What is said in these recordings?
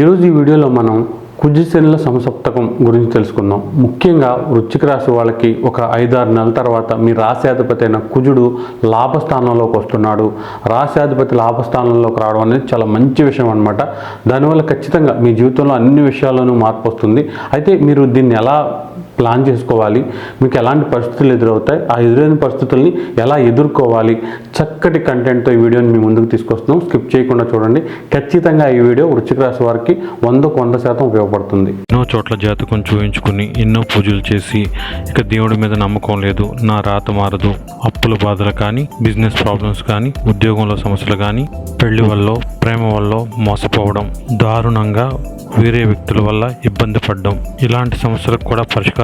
ఈరోజు ఈ వీడియోలో మనం కుజశనుల సంసప్తకం గురించి తెలుసుకుందాం. ముఖ్యంగా వృచ్చిక రాశి వాళ్ళకి ఒక ఐదారు నెలల తర్వాత మీ రాశ్యాధిపతి అయిన కుజుడు లాభస్థానంలోకి వస్తున్నాడు. రాశ్యాధిపతి లాభస్థానంలోకి రావడం అనేది చాలా మంచి విషయం అనమాట దానివల్ల ఖచ్చితంగా మీ జీవితంలో అన్ని విషయాల్లోనూ మార్పు వస్తుంది. అయితే మీరు దీన్ని ఎలా ప్లాన్ చేసుకోవాలి. మీకు ఎలాంటి పరిస్థితులు ఎదురవుతాయి ఆ ఎదురైన పరిస్థితుల్ని ఎలా ఎదుర్కోవాలి చక్కటి కంటెంట్తో ఈ వీడియోని మీ ముందుకు తీసుకొస్తున్నాం. స్కిప్ చేయకుండా చూడండి. ఖచ్చితంగా ఈ వీడియో వృచ్చిక రాశి వారికి వందకు వంద శాతం ఉపయోగపడుతుంది. ఎన్నో చోట్ల జాతకం చూపించుకుని ఎన్నో పూజలు చేసి ఇక దేవుడి మీద నమ్మకం లేదు. నా రాత మారదు. అప్పుల బాధలు కానీ బిజినెస్ ప్రాబ్లమ్స్ కానీ ఉద్యోగంలో సమస్యలు కానీ పెళ్ళి వల్ల ప్రేమ వల్ల మోసపోవడం దారుణంగా వేరే వ్యక్తుల వల్ల ఇబ్బంది పడడం ఇలాంటి సమస్యలకు కూడా పరిష్కారం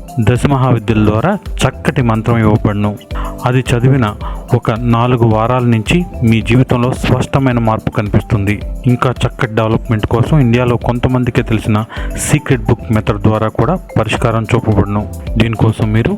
దశ మహావిద్యల ద్వారా చక్కటి మంత్రం ఇవ్వబడును. అది చదివిన ఒక నాలుగు వారాల నుంచి మీ జీవితంలో స్పష్టమైన మార్పు కనిపిస్తుంది. ఇంకా చక్కటి డెవలప్మెంట్ కోసం ఇండియాలో కొంతమందికే తెలిసిన సీక్రెట్ బుక్ మెథడ్ ద్వారా కూడా పరిష్కారం చూపబడును. దీనికోసం మీరు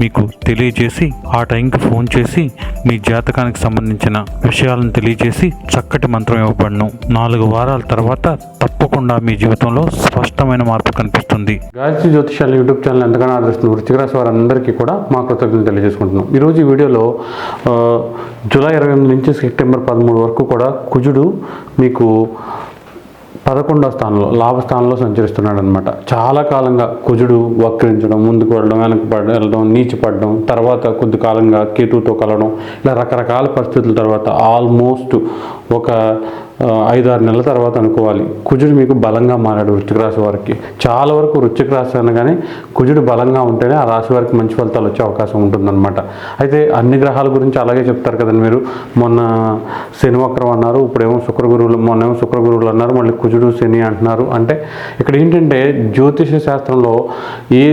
మీకు తెలియజేసి ఆ టైంకి ఫోన్ చేసి మీ జాతకానికి సంబంధించిన విషయాలను తెలియజేసి చక్కటి మంత్రం ఇవ్వబడను. నాలుగు వారాల తర్వాత తప్పకుండా మీ జీవితంలో స్పష్టమైన మార్పు కనిపిస్తుంది. గాయత్రి జ్యోతిషాలు యూట్యూబ్ ఛానల్ ఎంతగానో ఆదరిస్తున్న వృశ్చిక రాశి వారందరికీ కూడా మా కృతజ్ఞతలు తెలియజేసుకుంటున్నాం. ఈరోజు ఈ వీడియోలో జూలై ఇరవై ఎనిమిది నుంచి సెప్టెంబర్ పదమూడు వరకు కూడా కుజుడు మీకు పదకొండవ స్థానంలో లాభస్థానంలో సంచరిస్తున్నాడు అనమాట చాలా కాలంగా కుజుడు వక్రించడం ముందుకు వెళ్ళడం వెనక్కి పడ వెళ్ళడం నీచి పడడం తర్వాత కొద్ది కాలంగా కేతుతో కలవడం ఇలా రకరకాల పరిస్థితుల తర్వాత ఆల్మోస్ట్ ఒక ఐదారు నెలల తర్వాత అనుకోవాలి. కుజుడు మీకు బలంగా మారాడు వృశ్చిక రాశి వారికి. చాలా వరకు వృశ్చిక రాశి అనగానే కుజుడు బలంగా ఉంటేనే ఆ రాశి వారికి మంచి ఫలితాలు వచ్చే అవకాశం ఉంటుందన్నమాట. అయితే అన్ని గ్రహాల గురించి అలాగే చెప్తారు కదండి మీరు. మొన్న శనివక్రం అన్నారు ఇప్పుడేమో శుక్ర గురువులు మొన్నేమో శుక్ర గురువులు అన్నారు మళ్ళీ కుజుడు శని అంటున్నారు. అంటే ఇక్కడ ఏంటంటే జ్యోతిష శాస్త్రంలో ఏ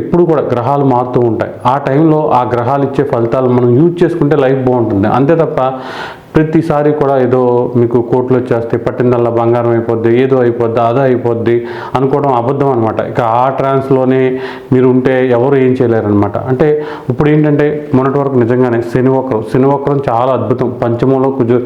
ఎప్పుడు కూడా గ్రహాలు మారుతూ ఉంటాయి. ఆ టైంలో ఆ గ్రహాలు ఇచ్చే ఫలితాలు మనం యూజ్ చేసుకుంటే లైఫ్ బాగుంటుంది. అంతే తప్ప ప్రతిసారి కూడా ఏదో మీకు కోట్లు వచ్చేస్తే పట్టిందల్లా బంగారం అయిపోద్ది ఏదో అయిపోద్ది అదో అయిపోద్ది అనుకోవడం అబద్ధం అనమాట ఇక ఆ ట్రాన్స్లోనే మీరు ఉంటే ఎవరు ఏం చేయలేరనమాట అంటే ఇప్పుడు ఏంటంటే మొన్నటి వరకు నిజంగానే శనివక్రం శనివక్రం చాలా అద్భుతం. పంచమంలో కుజు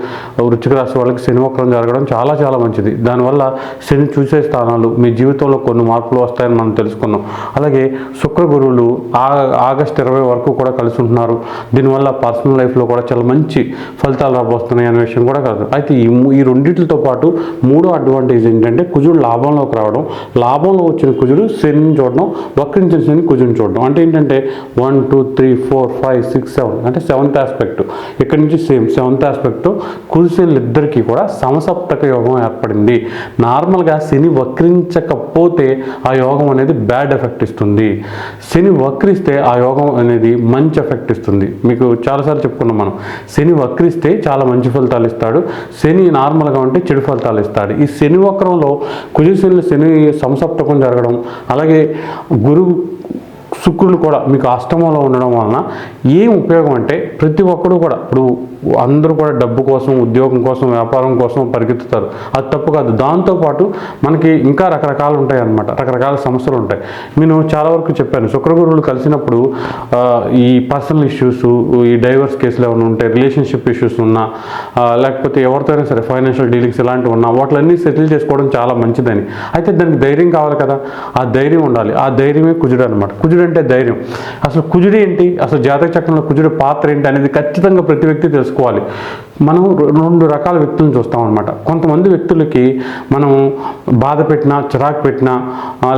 వృచ్చిక రాశి వాళ్ళకి శనివక్రం జరగడం చాలా చాలా మంచిది. దానివల్ల శని చూసే స్థానాలు మీ జీవితంలో కొన్ని మార్పులు వస్తాయని మనం తెలుసుకున్నాం. అలాగే శుక్ర గురువులు ఆ ఆగస్ట్ ఇరవై వరకు కూడా కలిసి ఉంటున్నారు. దీనివల్ల పర్సనల్ లైఫ్లో కూడా చాలా మంచి ఫలితాలు వస్తున్నాయి అనే విషయం కూడా కాదు. అయితే ఈ ఈ రెండింటితో పాటు మూడో అడ్వాంటేజ్ ఏంటంటే కుజుడు లాభంలోకి రావడం లాభంలో వచ్చిన కుజుడు శనిని చూడడం వక్రించిన శని కుజుని చూడడం. అంటే ఏంటంటే one two three four five six seven అంటే సెవెంత్ ఆస్పెక్ట్ ఇక్కడ నుంచి సేమ్ సెవెంత్ ఆస్పెక్ట్ కుజుశనులు ఇద్దరికీ కూడా సమసప్తక యోగం ఏర్పడింది. నార్మల్గా శని వక్రించకపోతే ఆ యోగం అనేది బ్యాడ్ ఎఫెక్ట్ ఇస్తుంది. శని వక్రిస్తే ఆ యోగం అనేది మంచి ఎఫెక్ట్ ఇస్తుంది. మీకు చాలాసార్లు చెప్పుకున్నాం మనం. శని వక్రిస్తే చాలా మంచి ఫలితాలు ఇస్తాడు. శని నార్మల్గా ఉంటే చెడు ఫలితాలు ఇస్తాడు. ఈ శని వక్రంలో కుజశని శని సంసప్తకం జరగడం అలాగే గురువు శుక్రుడు కూడా మీకు అష్టమంలో ఉండడం వలన ఏం ఉపయోగం అంటే ప్రతి ఒక్కడు కూడా ఇప్పుడు అందరూ కూడా డబ్బు కోసం ఉద్యోగం కోసం వ్యాపారం కోసం పరిగెత్తుతారు. అది తప్పు కాదు. దాంతోపాటు మనకి ఇంకా రకరకాలు ఉంటాయి అన్నమాట. రకరకాల సమస్యలు ఉంటాయి. నేను చాలా వరకు చెప్పాను. శుక్రగురువులు కలిసినప్పుడు ఈ పర్సనల్ ఇష్యూస్ ఈ డైవర్స్ కేసులు ఏమైనా ఉంటే రిలేషన్షిప్ ఇష్యూస్ ఉన్నా లేకపోతే ఎవరితో అయినా సరే ఫైనాన్షియల్ డీలింగ్స్ ఇలాంటివి ఉన్నా వాటిలన్నీ సెటిల్ చేసుకోవడం చాలా మంచిదని. అయితే దానికి ధైర్యం కావాలి కదా. ఆ ధైర్యం ఉండాలి. ఆ ధైర్యమే కుజుడు అనమాట కుజుడు అంటే ధైర్యం. అసలు కుజుడు ఏంటి? అసలు జాతక చక్రంలో కుజుడు పాత్ర ఏంటి అనేది ఖచ్చితంగా ప్రతి వ్యక్తి తెలుసుకోవాలి. మనం రెండు రకాల వ్యక్తులను చూస్తాం అనమాట కొంతమంది వ్యక్తులకి మనం బాధ పెట్టినా చిరాకు పెట్టినా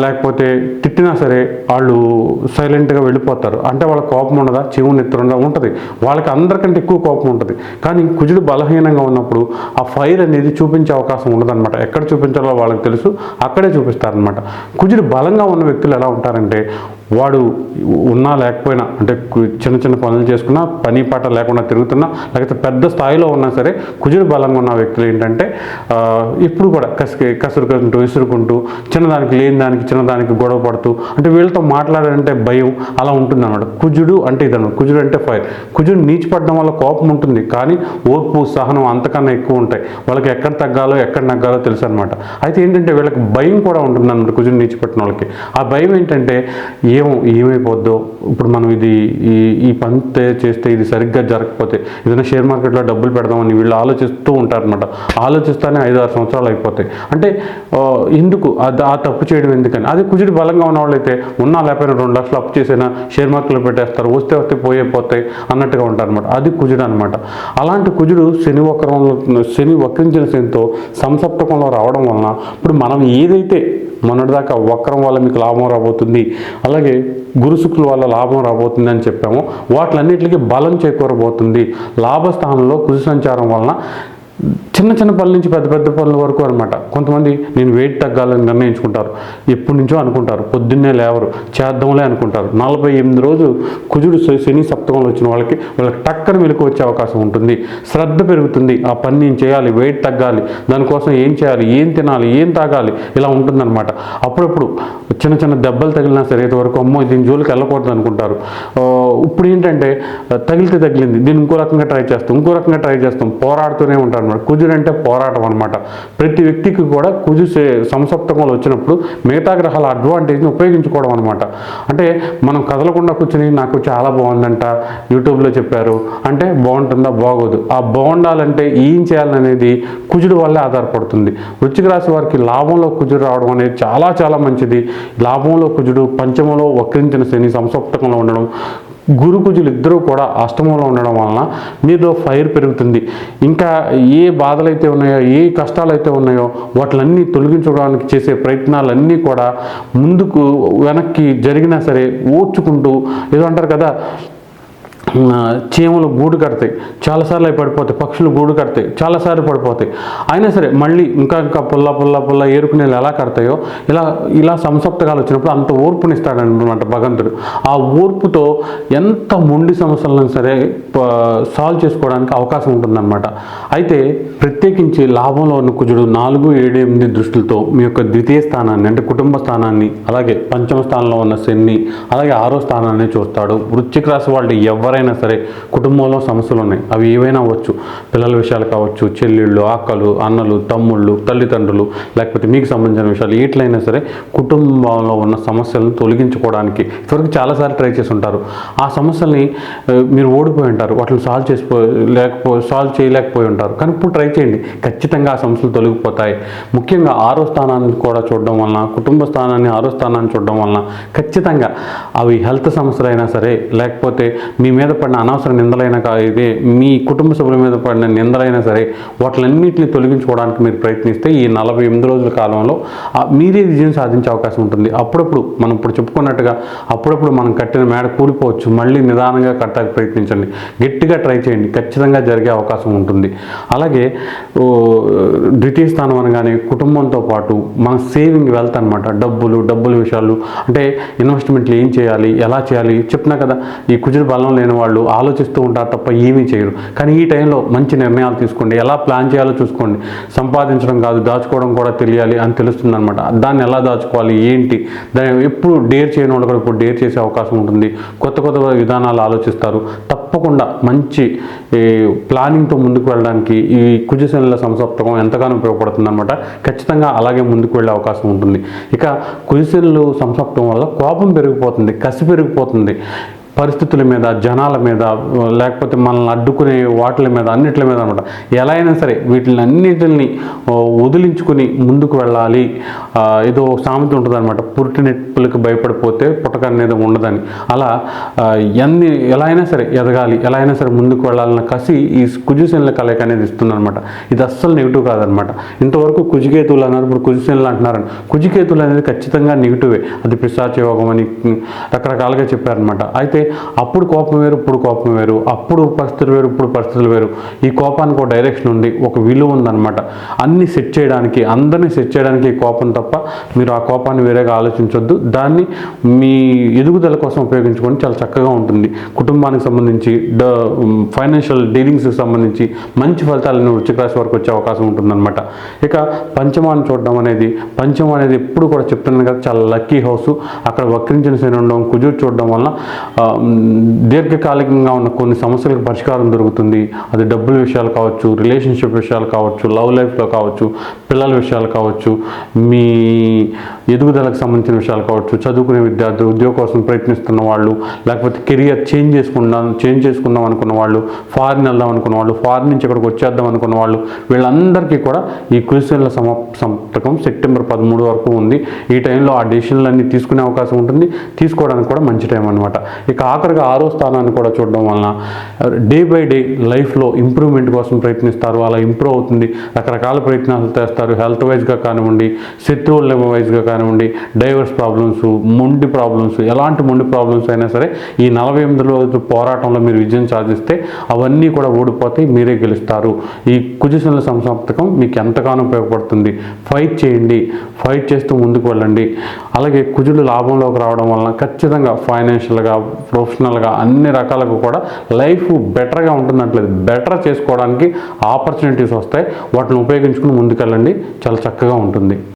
లేకపోతే తిట్టినా సరే వాళ్ళు సైలెంట్గా వెళ్ళిపోతారు. అంటే వాళ్ళ కోపం ఉండదా? చెవు నెత్తురుందా ఉంటుంది. వాళ్ళకి అందరికంటే ఎక్కువ కోపం ఉంటుంది. కానీ కుజుడు బలహీనంగా ఉన్నప్పుడు ఆ ఫైర్ అనేది చూపించే అవకాశం ఉండదన్నమాట. ఎక్కడ చూపించాలో వాళ్ళకి తెలుసు అక్కడే చూపిస్తారనమాట కుజుడు బలంగా ఉన్న వ్యక్తులు ఎలా ఉంటారంటే వాడు ఉన్నా లేకపోయినా అంటే చిన్న చిన్న పనులు చేసుకున్నా పని పాట లేకుండా తిరుగుతున్నా లేకపోతే పెద్ద స్థాయిలో ఉన్నా సరే కుజుడు బలంగా ఉన్న వ్యక్తులు ఏంటంటే ఇప్పుడు కూడా కసి కసురుకుంటూ విసురుకుంటూ చిన్నదానికి లేని దానికి చిన్నదానికి గొడవ పడుతూ అంటే వీళ్ళతో మాట్లాడాలంటే భయం అలా ఉంటుంది అనమాట కుజుడు అంటే ఇదన్నమాట కుజుడు అంటే ఫైర్. కుజుడు నీచిపడడం వల్ల కోపం ఉంటుంది కానీ ఓర్పు సహనం అంతకన్నా ఎక్కువ ఉంటాయి. వాళ్ళకి ఎక్కడ తగ్గాలో ఎక్కడ నగ్గాలో తెలుసు అనమాట అయితే ఏంటంటే వీళ్ళకి భయం కూడా ఉంటుంది అన్నమాట కుజుడు నీచిపట్టిన వాళ్ళకి. ఆ భయం ఏంటంటే ఏ ఏమో ఏమైపోద్దో ఇప్పుడు మనం ఇది ఈ ఈ పని చేస్తే ఇది సరిగ్గా జరగకపోతే ఏదైనా షేర్ మార్కెట్లో డబ్బులు పెడదామని వీళ్ళు ఆలోచిస్తూ ఉంటారనమాట ఆలోచిస్తానే ఐదు ఆరు సంవత్సరాలు అయిపోతాయి. అంటే ఎందుకు ఆ తప్పు చేయడం ఎందుకని? అదే కుజుడు బలంగా ఉన్న వాళ్ళైతే ఉన్న లేకపోయినా రెండు లక్షలు అప్పు చేసైనా షేర్ మార్కెట్లో పెట్టేస్తారు వస్తే వస్తే పోయే పోతాయి అన్నట్టుగా ఉంటారనమాట అది కుజుడు అనమాట అలాంటి కుజుడు శని వక్రంలో శని వక్రించిన శనితో సంసప్తకంలో రావడం వలన ఇప్పుడు మనం ఏదైతే మొన్నటిదాకా వక్రం వల్ల మీకు లాభం రాబోతుంది అలాగే అలాగే శుక్రుల వల్ల లాభం రాబోతుంది అని చెప్పాము. వాటిలన్నిటికీ బలం చేకూరబోతుంది. లాభస్థానంలో కుజు సంచారం వలన చిన్న చిన్న పనుల నుంచి పెద్ద పెద్ద పనుల వరకు అనమాట కొంతమంది నేను వెయిట్ తగ్గాలని నిర్ణయించుకుంటారు. ఎప్పటి నుంచో అనుకుంటారు. పొద్దున్నే లేవరు. చేద్దాంలే అనుకుంటారు. నలభై ఎనిమిది రోజులు కుజుడు శని సప్తకంలో వచ్చిన వాళ్ళకి వాళ్ళకి టక్కన వెలుకు వచ్చే అవకాశం ఉంటుంది. శ్రద్ధ పెరుగుతుంది. ఆ పని నేను చేయాలి. వెయిట్ తగ్గాలి. దానికోసం ఏం చేయాలి? ఏం తినాలి? ఏం తాగాలి? ఇలా ఉంటుందన్నమాట. అప్పుడప్పుడు చిన్న చిన్న దెబ్బలు తగిలినా సరే వరకు అమ్మో దీని జోలికి వెళ్ళకూడదు అనుకుంటారు. ఇప్పుడు ఏంటంటే తగిలితే తగిలింది. దీన్ని ఇంకో రకంగా ట్రై చేస్తాం. ఇంకో రకంగా ట్రై చేస్తాం. పోరాడుతూనే ఉంటారు అనమాట కుజుడు అంటే పోరాటం అనమాట ప్రతి వ్యక్తికి కూడా కుజు సే- సంసప్తకంలో వచ్చినప్పుడు మిగతా గ్రహాల అడ్వాంటేజ్ని ఉపయోగించుకోవడం అనమాట అంటే మనం కదలకుండా కూర్చుని నాకు చాలా బాగుందంట యూట్యూబ్లో చెప్పారు అంటే బాగుంటుందా? బాగోదు. ఆ బాగుండాలంటే ఏం చేయాలనేది కుజుడు వల్లే ఆధారపడుతుంది. వృశ్చిక రాశి వారికి లాభంలో కుజుడు రావడం అనేది చాలా చాలా మంచిది. లాభంలో కుజుడు పంచమంలో వక్రించిన శని సంసప్తకంలో ఉండడం గురుకుజులు ఇద్దరూ కూడా అష్టమంలో ఉండడం వలన మీలో ఫైర్ పెరుగుతుంది. ఇంకా ఏ బాధలు అయితే ఉన్నాయో ఏ కష్టాలు అయితే ఉన్నాయో వాటిలన్నీ తొలగించడానికి చేసే ప్రయత్నాలన్నీ కూడా ముందుకు వెనక్కి జరిగినా సరే ఓర్చుకుంటూ ఏదో అంటారు కదా చీమలు గూడు కడతాయి. చాలాసార్లు అవి పడిపోతాయి. పక్షులు గూడు కడతాయి. చాలాసార్లు పడిపోతాయి. అయినా సరే మళ్ళీ ఇంకా ఇంకా పుల్ల పుల్ల పుల్ల ఏరుకునే ఎలా కడతాయో ఇలా ఇలా సంసప్తకాలు వచ్చినప్పుడు అంత ఓర్పునిస్తాడనమాట భగవంతుడు. ఆ ఓర్పుతో ఎంత మొండి సమస్యలను సరే సాల్వ్ చేసుకోవడానికి అవకాశం ఉంటుందన్నమాట. అయితే ప్రత్యేకించి లాభంలో ఉన్న కుజుడు నాలుగు ఏడు ఎనిమిది దృష్టిలతో మీ యొక్క ద్వితీయ స్థానాన్ని అంటే కుటుంబ స్థానాన్ని అలాగే పంచమ స్థానంలో ఉన్న శని అలాగే ఆరో స్థానాన్ని చూస్తాడు. వృశ్చిక రాశి వాళ్ళు ఎవరైనా సరే కుటుంబంలో సమస్యలు ఉన్నాయి. అవి ఏవైనా అవ్వచ్చు. పిల్లల విషయాలు కావచ్చు చెల్లెళ్ళు అక్కలు అన్నలు తమ్ముళ్ళు తల్లిదండ్రులు లేకపోతే మీకు సంబంధించిన విషయాలు వీటిలైనా సరే కుటుంబంలో ఉన్న సమస్యలను తొలగించుకోవడానికి ఇప్పటివరకు చాలాసార్లు ట్రై చేసి ఉంటారు ఆ సమస్యల్ని మీరు ఓడిపోయి ఉంటారు. వాటిని సాల్వ్ చేసిపో లేకపో సాల్వ్ చేయలేకపోయి ఉంటారు. కానీ ఇప్పుడు ట్రై చేయండి. ఖచ్చితంగా ఆ సమస్యలు తొలగిపోతాయి. ముఖ్యంగా ఆరో స్థానాన్ని కూడా చూడడం వలన కుటుంబ స్థానాన్ని ఆరో స్థానాన్ని చూడడం వలన ఖచ్చితంగా అవి హెల్త్ సమస్యలైనా సరే లేకపోతే మీ మీద పడిన అనవసర నిందలైనా కా ఇది. మీ కుటుంబ సభ్యుల మీద పడిన నిందలైనా సరే వాటిలన్నింటినీ తొలగించుకోవడానికి మీరు ప్రయత్నిస్తే ఈ నలభై ఎనిమిది రోజుల కాలంలో మీరే విజయం సాధించే అవకాశం ఉంటుంది. అప్పుడప్పుడు మనం ఇప్పుడు చెప్పుకున్నట్టుగా అప్పుడప్పుడు మనం కట్టిన మేడ కూలిపోవచ్చు. మళ్ళీ నిదానంగా కట్టడానికి ప్రయత్నించండి. గట్టిగా ట్రై చేయండి. ఖచ్చితంగా జరిగే అవకాశం ఉంటుంది. అలాగే ద్వితీయ స్థానం అనగానే కుటుంబంతో పాటు మన సేవింగ్ వెల్త్ అనమాట డబ్బులు డబ్బుల విషయాలు అంటే ఇన్వెస్ట్మెంట్లు ఏం చేయాలి ఎలా చేయాలి చెప్పినా కదా ఈ కుజుడు బలం లేని వాళ్ళు ఆలోచిస్తూ ఉంటారు తప్ప ఏమీ చేయరు. కానీ ఈ టైంలో మంచి నిర్ణయాలు తీసుకోండి. ఎలా ప్లాన్ చేయాలో చూసుకోండి. సంపాదించడం కాదు దాచుకోవడం కూడా తెలియాలి అని తెలుస్తుంది అనమాట దాన్ని ఎలా దాచుకోవాలి? ఏంటి? దాన్ని ఎప్పుడు డేర్ చేయని వాళ్ళు కూడా ఇప్పుడు డేర్ చేసే అవకాశం ఉంటుంది. కొత్త కొత్త విధానాలు ఆలోచిస్తారు. తప్పకుండా మంచి ఈ, ప్లానింగ్తో ముందుకు వెళ్ళడానికి ఈ కుజశనుల సంసప్తకం ఎంతగానో ఉపయోగపడుతుంది అనమాట ఖచ్చితంగా అలాగే ముందుకు వెళ్ళే అవకాశం ఉంటుంది. ఇక కుజశనులు సంసప్తం వల్ల కోపం పెరిగిపోతుంది కసి పెరిగిపోతుంది. పరిస్థితుల మీద జనాల మీద లేకపోతే మనల్ని అడ్డుకునే వాటిల మీద అన్నిటి మీద అనమాట ఎలా అయినా సరే వీటిని అన్నిటిని వదిలించుకుని ముందుకు వెళ్ళాలి. ఏదో సామెత ఉంటుందన్నమాట. పురిటి భయపడిపోతే పుట్టక అనేది ఉండదని. అలా ఎన్ని ఎలా అయినా సరే ఎదగాలి. ఎలా అయినా సరే ముందుకు వెళ్ళాలన్న కసి ఈ కుజుశనుల కలయిక అనేది ఇస్తుంది అనమాట ఇది అస్సలు నెగిటివ్ కాదనమాట ఇంతవరకు కుజికేతువులు అన్నారు. ఇప్పుడు కుజుశనులు అంటున్నారని. కుజికేతువులు అనేది ఖచ్చితంగా నెగిటివే. అది పిశాచ యోగం అని రకరకాలుగా చెప్పారనమాట అయితే అప్పుడు కోపం వేరు ఇప్పుడు కోపం వేరు అప్పుడు పరిస్థితులు వేరు ఇప్పుడు పరిస్థితులు వేరు. ఈ కోపానికి ఒక డైరెక్షన్ ఉంది ఒక విలువ ఉందన్నమాట. అన్ని సెట్ చేయడానికి అందరినీ సెట్ చేయడానికి ఈ కోపం తప్ప మీరు ఆ కోపాన్ని వేరేగా ఆలోచించొద్దు. దాన్ని మీ ఎదుగుదల కోసం ఉపయోగించుకొని చాలా చక్కగా ఉంటుంది. కుటుంబానికి సంబంధించి డ ఫైనాన్షియల్ డీలింగ్స్కి సంబంధించి మంచి ఫలితాలను వృశ్చిక రాశి వరకు వచ్చే అవకాశం ఉంటుందన్నమాట. ఇక పంచమాన్ని చూడడం అనేది పంచమం అనేది ఎప్పుడు కూడా చెప్తున్నాను కదా చాలా లక్కీ హౌస్ అక్కడ వక్రించిన శని ఉండడం కుజుడు చూడడం వలన దీర్ఘకాలికంగా ఉన్న కొన్ని సమస్యలకు పరిష్కారం దొరుకుతుంది. అది డబ్బుల విషయాలు కావచ్చు రిలేషన్షిప్ విషయాలు కావచ్చు లవ్ లైఫ్లో కావచ్చు పిల్లల విషయాలు కావచ్చు మీ ఎదుగుదలకు సంబంధించిన విషయాలు కావచ్చు చదువుకునే విద్యార్థులు ఉద్యోగం కోసం ప్రయత్నిస్తున్న వాళ్ళు లేకపోతే కెరియర్ చేంజ్ చేసుకుందాం చేంజ్ చేసుకుందాం అనుకున్న వాళ్ళు ఫారిన్ వెళ్దాం అనుకున్న వాళ్ళు ఫారిన్ నుంచి ఇక్కడికి వచ్చేద్దాం అనుకున్న వాళ్ళు వీళ్ళందరికీ కూడా ఈ క్వశ్చన్ల సమ సంతకం సెప్టెంబర్ పదమూడు వరకు ఉంది. ఈ టైంలో ఆ డెసిషన్లన్నీ తీసుకునే అవకాశం ఉంటుంది. తీసుకోవడానికి కూడా మంచి టైం అనమాట ఇక ఆఖరిగా ఆరో స్థానాన్ని కూడా చూడడం వలన డే బై డే లైఫ్లో ఇంప్రూవ్మెంట్ కోసం ప్రయత్నిస్తారు అలా ఇంప్రూవ్ అవుతుంది. రకరకాల ప్రయత్నాలు చేస్తారు. హెల్త్ వైజ్గా కానివ్వండి శత్రువుల వైజ్గా కానివ్వండి డైవర్స్ ప్రాబ్లమ్స్ మొండి ప్రాబ్లమ్స్ ఎలాంటి మొండి ప్రాబ్లమ్స్ అయినా సరే ఈ నలభై ఎనిమిది రోజుల పోరాటంలో మీరు విజయం సాధిస్తే అవన్నీ కూడా ఓడిపోతాయి మీరే గెలుస్తారు. ఈ కుజశనుల సంసప్తకం మీకు ఎంతగానో ఉపయోగపడుతుంది. ఫైట్ చేయండి. ఫైట్ చేస్తూ ముందుకు వెళ్ళండి. అలాగే కుజులు లాభంలోకి రావడం వలన ఖచ్చితంగా ఫైనాన్షియల్గా ప్రొఫెషనల్గా అన్ని రకాలకు కూడా లైఫ్ బెటర్గా ఉంటుందంటలేదు. బెటర్ చేసుకోవడానికి ఆపర్చునిటీస్ వస్తాయి. వాటిని ఉపయోగించుకుని ముందుకెళ్ళండి. చాలా చక్కగా ఉంటుంది.